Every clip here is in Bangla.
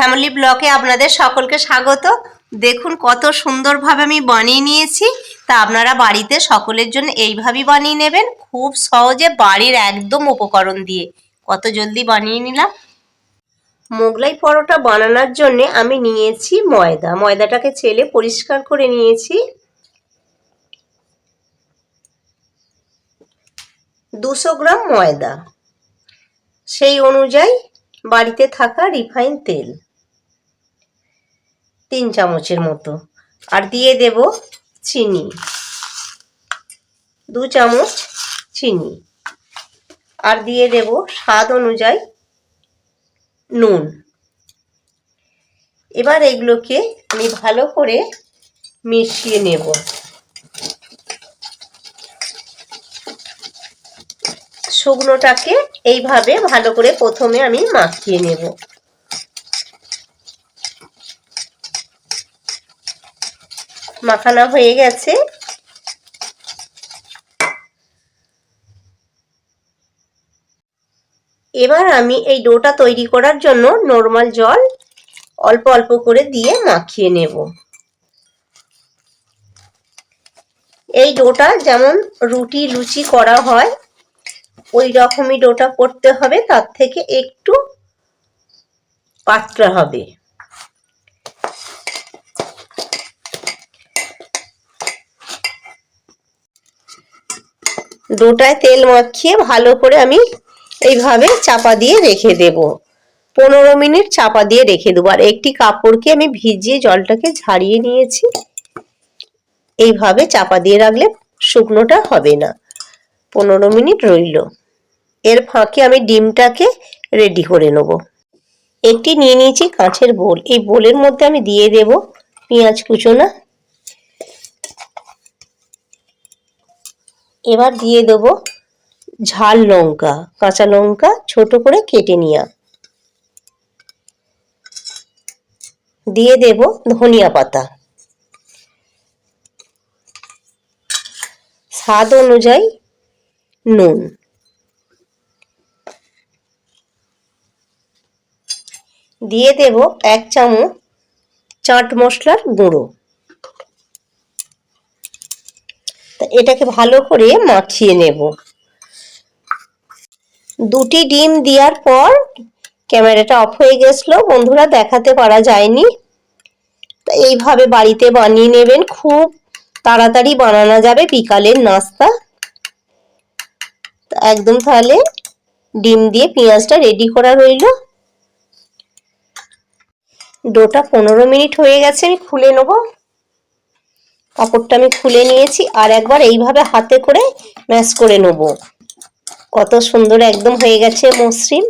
ফ্যামিলি ব্লকে আপনাদের সকলকে স্বাগত। দেখুন কত সুন্দরভাবে আমি বানিয়ে নিয়েছি। তা আপনারা বাড়িতে সকলের জন্য এইভাবেই বানিয়ে নেবেন। খুব সহজে বাড়ির একদম উপকরণ দিয়ে। কত জলদি বানিয়ে নিলাম। মোগলাই পরোটা বানানোর জন্যে আমি নিয়েছি ময়দা। ময়দাটাকে ছেলে পরিষ্কার করে নিয়েছি। দুশো গ্রাম ময়দা। সেই অনুযায়ী বাড়িতে থাকা রিফাইন তেল। তিন চামচের মতো। আর দিয়ে দেব চিনি। দু চামচ চিনি। আর দিয়ে দেব স্বাদ অনুযায়ী নুন। এবার এগুলোকে আমি ভালো করে মিশিয়ে নেব। শুকনোটাকে এইভাবে ভালো করে প্রথমে আমি মাখিয়ে নেব। মাখানো হয়ে গেছে। এবার আমি এই ডোটা তৈরি করার জন্য নর্মাল জল অল্প অল্প করে দিয়ে মাখিয়ে নেব। এই ডোটা যেমন রুটি লুচি করা হয়, ওই রকমই ডোটা করতে হবে, তার থেকে একটু পাতলা হবে। ডোটায় তেল মাখিয়ে ভালো করে আমি এইভাবে চাপা দিয়ে রেখে দেব। পনেরো মিনিট চাপা দিয়ে রেখে দেবো। আর একটি কাপড়কে আমি ভিজিয়ে জলটাকে ঝাড়িয়ে নিয়েছি। এইভাবে চাপা দিয়ে রাখলে শুকনোটা হবে না। পনেরো মিনিট রইল। এর ফাঁকে আমি ডিমটাকে রেডি করে নেব। একটি নিয়ে নিয়েছি কাঁচের বোল। এই বোলের মধ্যে আমি দিয়ে দেব পেঁয়াজ কুচোনা এবার দিয়ে দেব ঝাল লঙ্কা, কাঁচা লঙ্কা ছোট করে কেটে নিয়া দিয়ে দেব ধনিয়া পাতা। স্বাদ অনুযায়ী নুন। দিয়ে দেব এক চামচ চাট মশলার গুঁড়ো তা এটাকে ভালো করে মাখিয়ে নেব। দুটি ডিম দেওয়ার পর ক্যামেরাটা অফ হয়ে গেছিল, বন্ধুরা দেখাতে পারা যায়নি। এইভাবে বাড়িতে বানিয়ে নেবেন, খুব তাড়াতাড়ি বানানো যাবে বিকালের নাস্তা। একদম তাহলে ডিম দিয়ে পেঁয়াজটা রেডি করা রইল। ডোটা পনেরো মিনিট হয়ে গেছে, আমি খুলে নেব। কাপড়টা আমি খুলে নিয়েছি আর একবার এইভাবে হাতে করে ম্যাশ করে নেব। কত সুন্দর একদম হয়ে গেছে মসৃণ।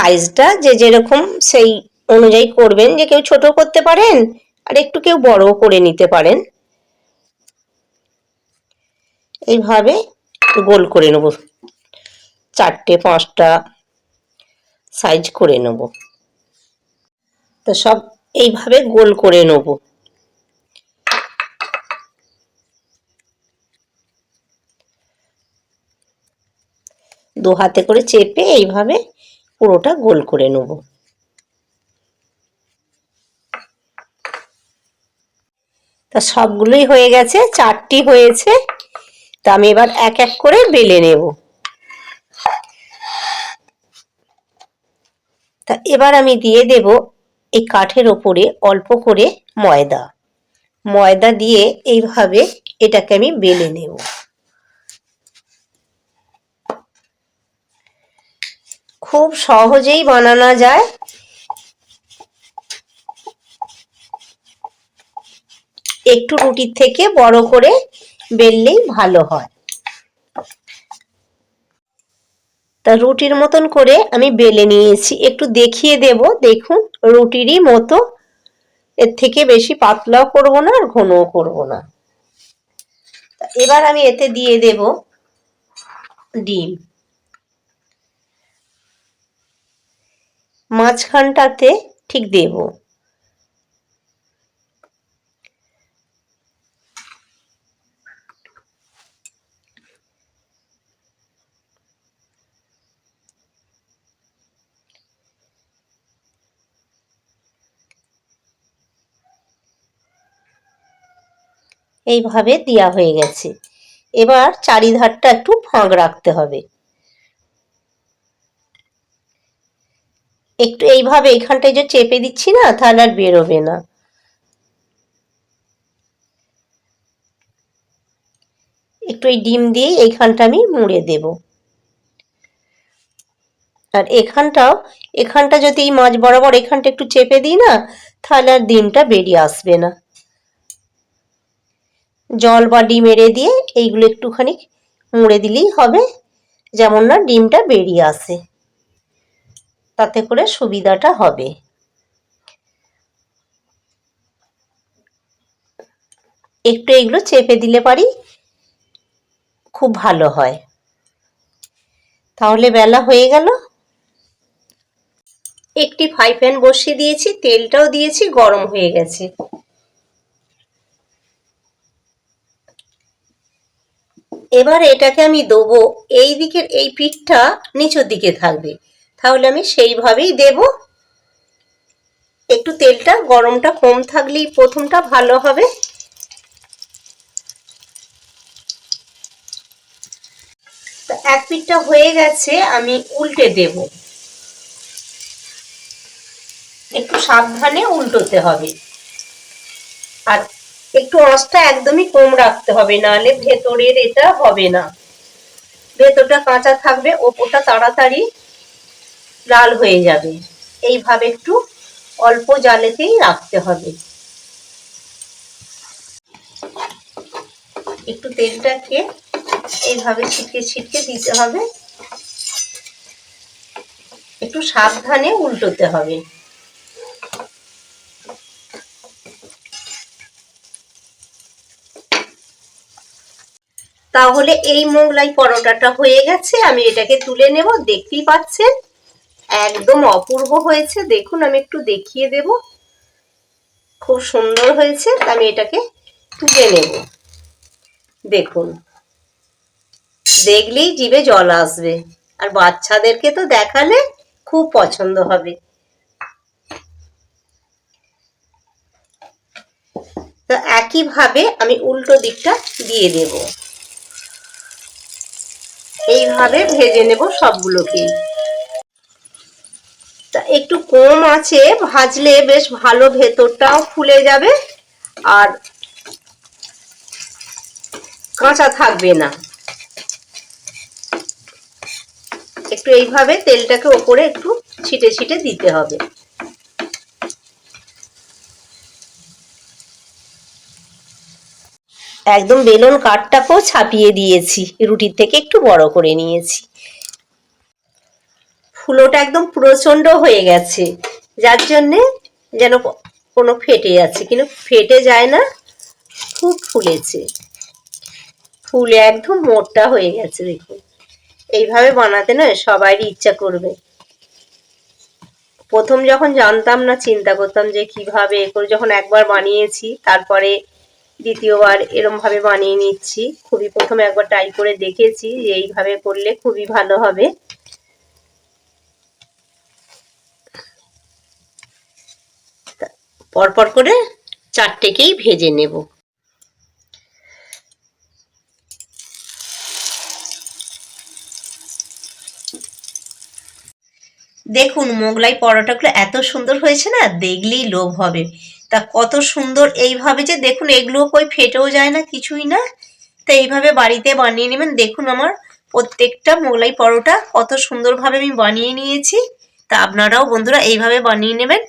সাইজটা যে যেরকম সেই অনুযায়ী করবেন, যে কেউ ছোট করতে পারেন আর একটু কেউ বড় করে নিতে পারেন। এইভাবে গোল করে নেব। চারটে, পাঁচটা সাইজ করে নেব। তো সব এইভাবে গোল করে নেব। দু হাতে করে চেপে এইভাবে পুরোটা গোল করে নেব। তা সবগুলোই হয়ে গেছে, চারটি হয়েছে। তা আমি এবার এক এক করে বেলে নেব। তা এবার আমি দিয়ে দেব এই কাঠের ওপরে অল্প করে ময়দা। ময়দা দিয়ে এইভাবে এটাকে আমি বেলে নেব। খুব সহজেই বানানো যায়। একটু রুটির থেকে বড় করে বেললেই ভালো হয়। তা রুটির মতন করে আমি বেলে নিয়েছি। একটু দেখিয়ে দেব, দেখুন, রুটিরই মতো। এর থেকে বেশি পাতলাও করব না আর ঘনও করব না। এবার আমি এতে দিয়ে দেব ডিম। মাঝখানটাতে ঠিক দেব। এইভাবে দেওয়া হয়ে গেছে। এবার চারিধারটা একটু ফাঁক রাখতে হবে। একটু এইভাবে এইখানটায় যে চেপে দিচ্ছি না, তাহলে আর বেরোবে না। একটু এই ডিম দিয়ে এইখানটা আমি মুড়ে দেব। আর এখানটাও, এখানটা যদি এই মাছ বরাবর এখানটা একটু চেপে দিই না, তাহলে আর ডিমটা বেরিয়ে আসবে না। জল বা ডিম এড়ে দিয়ে এইগুলো একটুখানি মুড়ে দিলেই হবে, যেমন না ডিমটা বেরিয়ে আসে। তাতে করে সুবিধাটা হবে। একটু এগুলো চেপে দিলে পারি, খুব ভালো হয়। তাহলে বেলা হয়ে গেল। একটি ফ্রাই প্যান বসিয়ে দিয়েছি, তেলটাও দিয়েছি, গরম হয়ে গেছে। এবার এটাকে আমি দেবো, এই দিকের এই পিঠটা নিচের দিকে থাকবে। তাহলে আমি সেইভাবেই দেব। একটু তেলটা, গরমটা কম থাকলেই প্রথমটা ভালো হবে। এক পিঠটা হয়ে গেছে, আমি উল্টে দেব। একটু সাবধানে উল্টোতে হবে। আর একটু আঁচটা একদমই কম রাখতে হবে, নাহলে ভেতরের এটা হবে না। ভেতরটা কাঁচা থাকবে, ওপরটা তাড়াতাড়ি লাল হয়ে যাবে। এইভাবে একটু অল্প জালেতেই রাখতে হবে। একটু তেলটাকে এইভাবে ছিটকে ছিটকে দিতে হবে। একটু সাবধানে উল্টোতে হবে। তাহলে এই মোগলাই পরোটাটা হয়ে গেছে। আমি এটাকে তুলে নেব। দেখতেই পাচ্ছেন? একদম অপূর্ব হয়েছে। দেখুন, আমি একটু দেখিয়ে দেব। খুব সুন্দর হয়েছে। আমি এটাকে তুলে নেব। দেখুন। দেখলেই জিভে জল আসবে। আর বাচ্চাদেরকে তো দেখালে খুব পছন্দ হবে। তো একইভাবে আমি উল্টো দিকটা দিয়ে দেব। এইভাবে ভেজে নেব সবগুলোকেই। তা একটু কম আছে, ভাজলে বেশ ভালো ভেতরটাও ফুলে যাবে আর কাঁচা থাকবে না। একটু এইভাবে তেলটাকে ওপরে একটু ছিটে ছিটে দিতে হবে। একদম বেলুন কাঠটাকেও ছাপিয়ে দিয়েছি, রুটির থেকে একটু বড় করে নিয়েছি। ফুলোটা একদম প্রচণ্ড হয়ে গেছে। যার জন্যে যেন কোনো ফেটে যাচ্ছে, কিন্তু ফেটে যায় না, খুব ফুলেছে। ফুলে একদম মোটা হয়ে গেছে, দেখুন। এইভাবে বানাতে না সবারই ইচ্ছা করবে। প্রথম যখন জানতাম না, চিন্তা করতাম যে কীভাবে করে যখন একবার বানিয়েছি, তারপরে দ্বিতীয়বার এরম ভাবে বানিয়ে নিচ্ছি। খুবই প্রথমে একবার ট্রাই করে দেখেছি যে এইভাবে করলে খুবই ভালো হবে। পরপর করে চারটেকেই ভেজে নেব। দেখুন, মোগলাই পরোটাগুলো এত সুন্দর হয়েছে না, দেখলেই লোভ হবে। তা কত সুন্দর এইভাবে যে, দেখুন এগুলো কই ফেটেও যায় না, কিছুই না। তা এইভাবে বাড়িতে বানিয়ে নেবেন। দেখুন আমার প্রত্যেকটা মোগলাই পরোটা কত সুন্দরভাবে আমি বানিয়ে নিয়েছি। তা আপনারাও বন্ধুরা এইভাবে বানিয়ে নেবেন।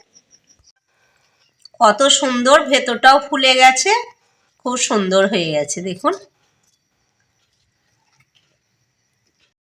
কত সুন্দর ভেতরটাও ফুলে গেছে খুব সুন্দর হয়ে গেছে দেখুন।